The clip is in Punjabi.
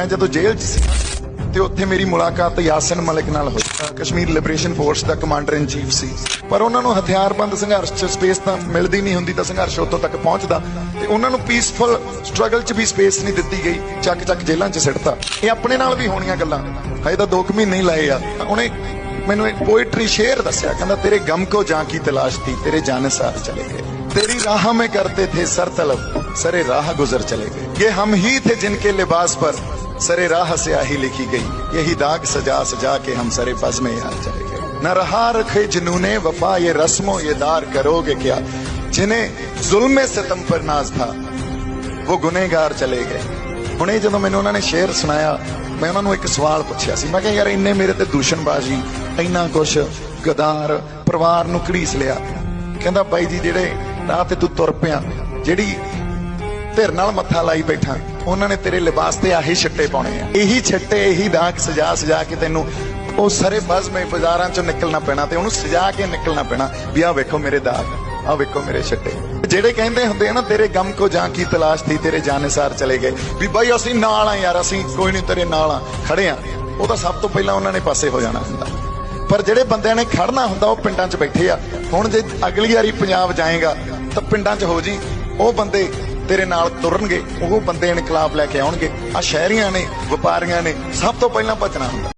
ਮੈਂ ਜਦੋਂ ਜੇਲ੍ਹ 'ਚ ਸੀ ਤੇ ਉੱਥੇ ਮੇਰੀ ਮੁਲਾਕਾਤ ਯਾਸਿਨ ਮਲਿਕ ਨਾਲ ਹੋਈ ਅਹ ਕਸ਼ਮੀਰ ਲਿਬਰੇਸ਼ਨ ਫੋਰਸ ਦਾ ਕਮਾਂਡਰ ਇਨ ਚੀਫ ਸੀ ਪਰ ਉਹਨਾਂ ਨੂੰ ਹਥਿਆਰਬੰਦ ਸੰਘਰਸ਼ 'ਚ ਸਪੇਸ ਤਾਂ ਮਿਲਦੀ ਨਹੀਂ ਹੁੰਦੀ ਤਾਂ ਸੰਘਰਸ਼ ਉੱਥੋਂ ਤੱਕ ਪਹੁੰਚਦਾ ਤੇ ਉਹਨਾਂ ਨੂੰ ਪੀਸਫੁਲ ਸਟਰਗਲ 'ਚ ਵੀ ਸਪੇਸ ਨਹੀਂ ਦਿੱਤੀ ਗਈ ਚੱਕ ਚੱਕ ਜੇਲ੍ਹਾਂ 'ਚ ਸਿੱਟਤਾ ਇਹ ਆਪਣੇ ਨਾਲ ਵੀ ਹੋਣੀਆਂ ਗੱਲਾਂ ਹਜੇ ਤਾਂ 2 ਮਹੀਨੇ ਹੀ ਲਏ ਆ ਉਹਨੇ ਮੈਨੂੰ ਇੱਕ ਪੋਇਟਰੀ ਸ਼ੇਰ ਦੱਸਿਆ ਕਹਿੰਦਾ ਤੇਰੇ ਗਮ ਕੋ ਜਾਂ ਕੀ ਤਲਾਸ਼ ਥੀ ਤੇਰੇ ਜਾਨਸਾਰ ਚਲੇ ਗਏ तेरी राह में करते थे सर तलब सरे राह गुजर चले गए ये हम ही थे जिनके लिबास पर सरे राह से आही लिखी गई यही दाग सजा सजा के हम सरे बज में यार चले गए न रहा रखे जुनूने वफा ये रस्मों ये दार करोगे क्या जिन्हें जुल्म सितम पर नाज था ਉਹ ਗੁਨੇਗਾਰ ਚਲੇ ਗਏ ਹੁਣੇ ਜਦੋਂ ਮੈਨੂੰ ਉਹਨਾਂ ਨੇ ਸ਼ੇਰ ਸੁਣਾਇਆ ਮੈਂ ਉਹਨਾਂ ਨੂੰ ਇੱਕ ਸਵਾਲ ਪੁੱਛਿਆ ਸੀ ਮੈਂ ਕਿਹਾ ਯਾਰ ਇੰਨੇ ਮੇਰੇ ਤੇ ਦੂਸ਼ਣਬਾਜ਼ੀ ਇੰਨਾ ਕੁਛ ਗਦਾਰ ਪਰਿਵਾਰ ਨੂੰ ਘੜੀਸ ਲਿਆ ਕਹਿੰਦਾ ਬਾਈ ਜੀ ਜਿਹੜੇ ਰਾਹ ਤੇ ਤੂੰ ਤੁਰ ਪਿਆ ਜਿਹੜੀ ਧਿਰ ਨਾਲ ਮੱਥਾ ਲਾਈ ਬੈਠਾ ਉਹਨਾਂ ਨੇ ਤੇਰੇ ਲਿਬਾਸ ਤੇ ਆਹੀ ਛਿੱਟੇ ਪਾਉਣੇ ਆ। ਇਹੀ ਛੱਟੇ, ਇਹੀ ਦਾਗ ਸਜਾ ਸਜਾ ਕੇ ਤੈਨੂੰ ਉਹ ਸਾਰੇ ਬਜ਼ਮੇ ਬਾਜ਼ਾਰਾਂ ਚੋਂ ਨਿਕਲਣਾ ਪੈਣਾ ਤੇ ਉਹਨੂੰ ਸਜਾ ਕੇ ਨਿਕਲਣਾ ਪੈਣਾ ਵੀ ਆਹ ਵੇਖੋ ਮੇਰੇ ਦਾਗ, ਆਹ ਵੇਖੋ ਮੇਰੇ ਛੱਟੇ। ਜਿਹੜੇ ਕਹਿੰਦੇ ਹੁੰਦੇ ਆ ਨਾ, ਤੇਰੇ ਗਮ ਕੋ ਜਾਂ ਕੀ ਤਲਾਸ਼ ਥੀ, ਤੇਰੇ ਜਾਨੇਸਾਰ ਚਲੇ ਗਏ। ਵੀ ਬਾਈ ਅਸੀਂ ਨਾਲ ਆ ਯਾਰ, ਅਸੀਂ ਕੋਈ ਨਹੀਂ ਤੇਰੇ ਨਾਲ ਆ, ਖੜੇ ਆ। ਉਹ ਤਾਂ ਸਭ ਤੋਂ ਪਹਿਲਾਂ ਉਹਨਾਂ ਨੇ ਪਾਸੇ ਹੋ ਜਾਣਾ ਹੁੰਦਾ। ਪਰ ਜਿਹੜੇ ਬੰਦਿਆਂ ਨੇ ਖੜਨਾ ਹੁੰਦਾ, ਉਹ ਪਿੰਡਾਂ 'ਚ ਬੈਠੇ ਆ। ਹੁਣ ਜੇ ਅਗਲੀ ਵਾਰੀ ਪੰਜਾਬ ਜਾਏਗਾ, ਤਾਂ ਪਿੰਡਾਂ 'ਚ ਹੋ ਜੀ, ਉਹ ਬੰਦੇ ਤੇਰੇ ਨਾਲ ਤੁਰਨਗੇ, ਉਹ ਬੰਦੇ ਇਨਕਲਾਬ ਲੈ ਕੇ ਆਉਣਗੇ। ਆ ਸ਼ਹਿਰੀਆਂ ਨੇ, ਵਪਾਰੀਆਂ ਨੇ, ਸਭ ਤੋਂ ਪਹਿਲਾਂ ਭੱਜਣਾ ਹੁੰਦਾ।